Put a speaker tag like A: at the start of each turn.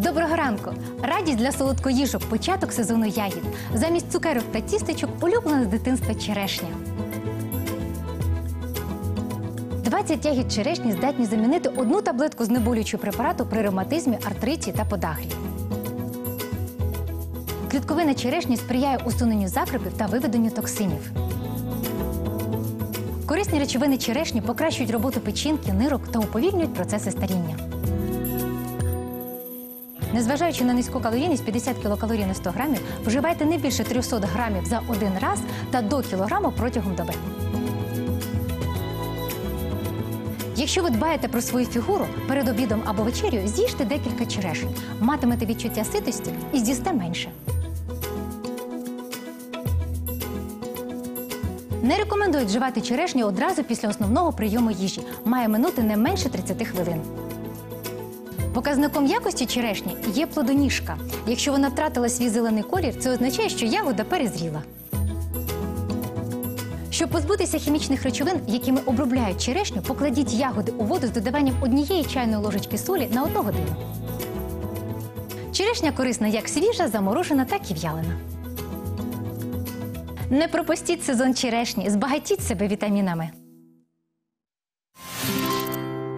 A: Доброго ранку! Радість для солодкоїжок, початок сезону ягід. Замість цукерок та тістечок улюблена з дитинства черешня. 20 ягід черешні здатні замінити одну таблетку знеболюючого препарату при ревматизмі, артриті та подагрі. Клітковина черешні сприяє усуненню закрепів та виведенню токсинів. Корисні речовини черешні покращують роботу печінки, нирок та уповільнюють процеси старіння. Незважаючи на низьку калорійність 50 кілокалорій на 100 грамів, вживайте не більше 300 грамів за один раз та до кілограму протягом доби. Якщо ви дбаєте про свою фігуру, перед обідом або вечерю з'їжте декілька черешень, матимете відчуття ситості і з'їсте менше. Не рекомендують вживати черешню одразу після основного прийому їжі. Має минути не менше 30 хвилин. Показником якості черешні є плодоніжка. Якщо вона втратила свій зелений колір, це означає, що ягода перезріла. Щоб позбутися хімічних речовин, якими обробляють черешню, покладіть ягоди у воду з додаванням однієї чайної ложечки солі на одну годину. Черешня корисна як свіжа, заморожена, так і в'ялена. Не пропустіть сезон черешні, збагатіть себе вітамінами.